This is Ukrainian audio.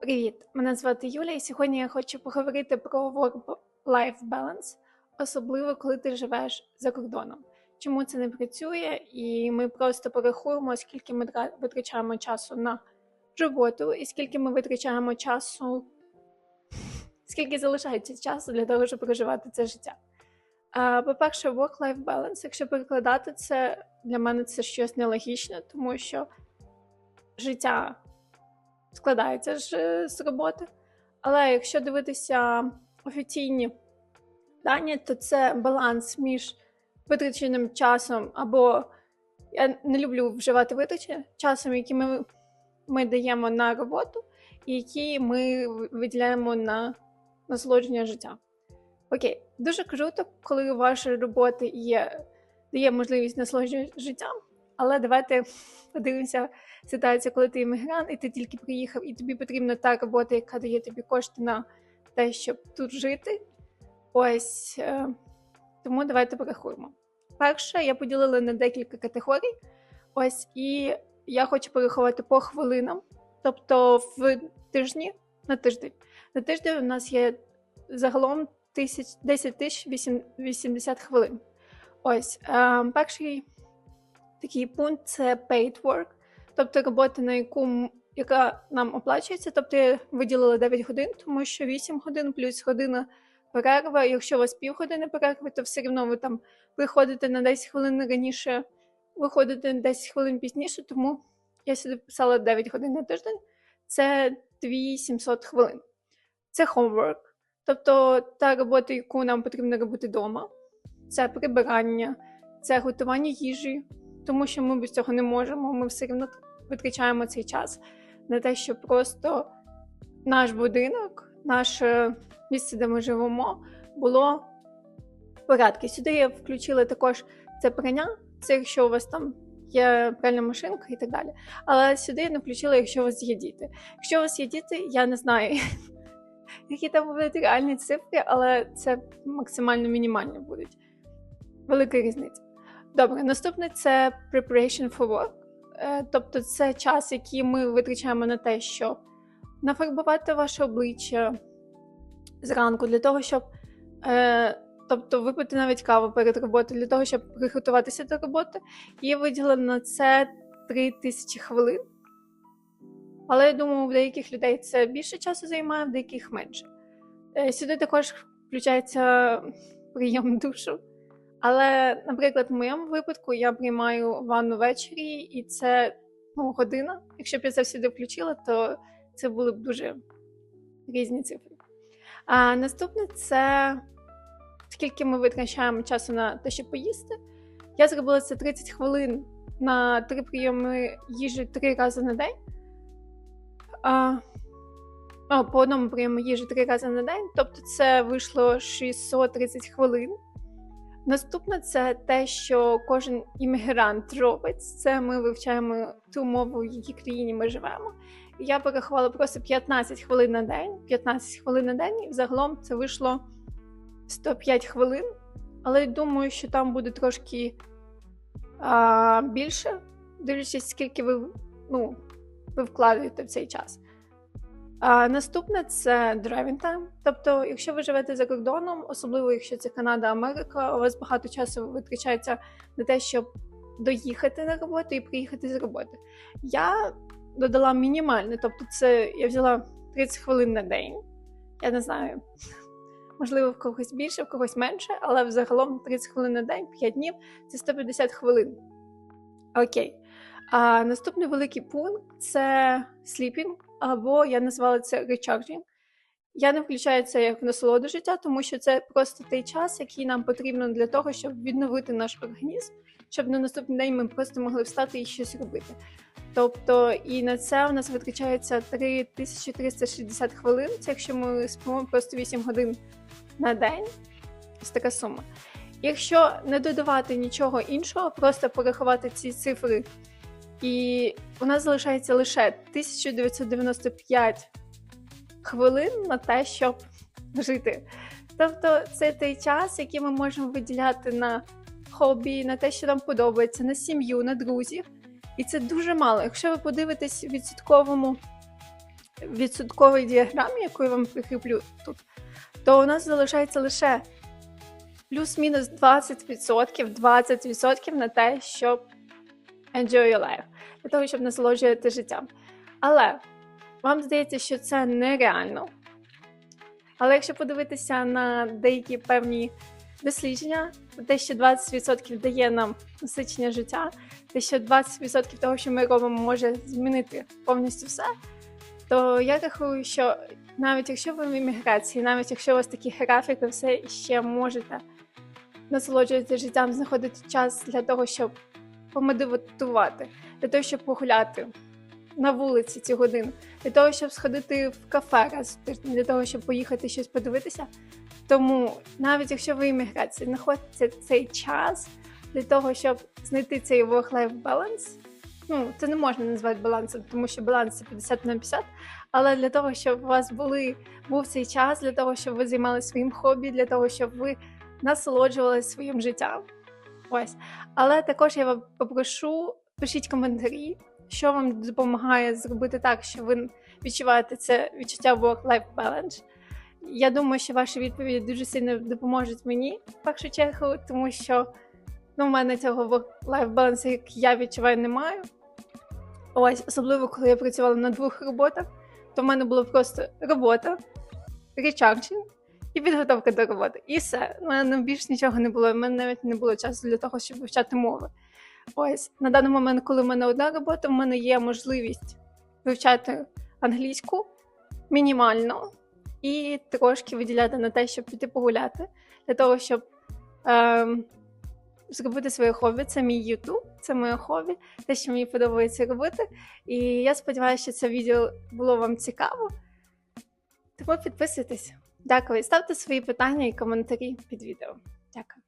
Привіт! Мене звати Юля, і сьогодні я хочу поговорити про work-life balance, особливо коли ти живеш за кордоном. Чому це не працює? І ми просто порахуємо, скільки ми витрачаємо часу на роботу, і скільки ми витрачаємо часу, скільки залишається часу для того, щоб проживати це життя. По-перше, work-life balance, якщо перекладати це, для мене це щось нелогічне, тому що життя складається ж е, з роботи. Але якщо дивитися офіційні дані, то це баланс між витраченим часом, або я не люблю вживати витрачення часом, який ми, ми даємо на роботу, і які ми виділяємо на насолодження життя. Окей, дуже круто, коли у вашої роботи є, дає можливість насолодження життям, але давайте подивимося ситуацію, коли ти іммігрант, і ти тільки приїхав, і тобі потрібна та робота, яка дає тобі кошти на те, щоб тут жити. Ось е, тому давайте порахуємо. Перше, я поділила на декілька категорій. Ось, і я хочу порахувати по хвилинам. Тобто в тижні на тиждень. На тиждень у нас є загалом 10 тисяч 80 хвилин. Ось е, перший такий пункт це paid work, тобто робота, на яку яка нам оплачується. Тобто я виділила 9 годин, тому що 8 годин плюс година перерва. Якщо у вас півгодини перерви, то все одно ви там приходите на 10 хвилин раніше, виходите на 10 хвилин пізніше, тому я сюди писала 9 годин на тиждень. Це 2700 хвилин. Це homework, тобто та робота, яку нам потрібно робити вдома. Це прибирання, це готування їжі, тому що ми без цього не можемо. Ми все одно витрачаємо цей час на те, щоб просто наш будинок, наше місце, де ми живемо, було в порядку. Сюди я включила також це прання, це якщо у вас там є пральна машинка і так далі. Але сюди я не включила, якщо у вас є діти. Якщо у вас є діти, я не знаю, які там будуть реальні цифри, але це максимально мінімальні будуть. Велика різниця. Добре, наступне це preparation for work. Е, Тобто це час, який ми витрачаємо на те, щоб нафарбувати ваше обличчя зранку, для того, щоб е, тобто випити навіть каву перед роботою, для того, щоб приготуватися до роботи. Є виділено на це 3 тисячі хвилин. Але я думаю, в деяких людей це більше часу займає, в деяких менше. Е, Сюди також включається прийом душу. Але, наприклад, в моєму випадку я приймаю ванну ввечері, і це ну, година. Якщо б я це сюди включила, то це були б дуже різні цифри. А наступне це скільки ми витрачаємо часу на те, щоб поїсти. Я зробила це 30 хвилин на три прийоми їжі три рази на день. А, по одному прийому їжі три рази на день, тобто це вийшло 630 хвилин. Наступне це те, що кожен іммігрант робить. Це ми вивчаємо ту мову, в якій країні ми живемо. Я порахувала просто 15 хвилин на день, 15 хвилин на день, і загалом це вийшло 105 хвилин. Але я думаю, що там буде трошки а, більше, дивлячись, скільки ви, ну, ви вкладаєте в цей час. А, наступне це driving time. Тобто, якщо ви живете за кордоном, особливо якщо це Канада, Америка, у вас багато часу витрачається на те, щоб доїхати на роботу і приїхати з роботи. Я додала мінімальне, тобто це я взяла 30 хвилин на день. Я не знаю, можливо, в когось більше, в когось менше, але взагалом 30 хвилин на день, 5 днів це 150 хвилин. Окей. А наступний великий пункт це sleeping, або я назвала це recharging. Я не включаю це як насолоду життя, тому що це просто той час, який нам потрібно для того, щоб відновити наш організм, щоб на наступний день ми просто могли встати і щось робити. Тобто, і на це у нас витрачається 3360 хвилин. Це якщо ми спимо просто 8 годин на день. Ось така сума. Якщо не додавати нічого іншого, просто порахувати ці цифри, і у нас залишається лише 1995 хвилин на те, щоб жити. Тобто, це той час, який ми можемо виділяти на хобі, на те, що нам подобається, на сім'ю, на друзів. І це дуже мало. Якщо ви подивитесь в відсотковому відсотковій діаграмі, яку я вам прикріплю тут, то у нас залишається лише плюс-мінус 20%, 20% на те, щоб enjoy your life, для того, щоб насолоджувати життям. Але вам здається, що це нереально. Але якщо подивитися на деякі певні дослідження, те, що 20% дає нам насичення життя, те, що 20% того, що ми робимо, може змінити повністю все, то я рахую, що навіть якщо ви в імміграції, навіть якщо у вас такі графіки, все ще можете насолоджуватися життям, знаходити час для того, щоб помедитувати, для того, щоб погуляти на вулиці ці години, для того, щоб сходити в кафе раз в тиждень, для того, щоб поїхати щось подивитися. Тому навіть якщо ви імміграції, знаходите цей час для того, щоб знайти цей work-life balance, ну це не можна назвати балансом, тому що баланс це 50 на 50, але для того, щоб у вас були, був цей час, для того, щоб ви займалися своїм хобі, для того, щоб ви насолоджувалися своїм життям. Ось. Але також я вам попрошу, пишіть коментарі, що вам допомагає зробити так, що ви відчуваєте це відчуття work-life balance. Я думаю, що ваші відповіді дуже сильно допоможуть мені в першу чергу, тому що ну, в мене цього work-life balance, як я відчуваю, немає. Ось, особливо, коли я працювала на двох роботах, то в мене було просто робота, речарджинг і підготовка до роботи. І все. У мене більш нічого не було. У мене навіть не було часу для того, щоб вивчати мови. Ось на даний момент, коли в мене одна робота, в мене є можливість вивчати англійську мінімально і трошки виділяти на те, щоб піти погуляти, для того, щоб ем, зробити своє хобі. Це мій Ютуб, це моє хобі, те, що мені подобається робити. І я сподіваюся, що це відео було вам цікаво. Тому підписуйтесь. Дякую. Ставте свої питання і коментарі під відео. Дякую.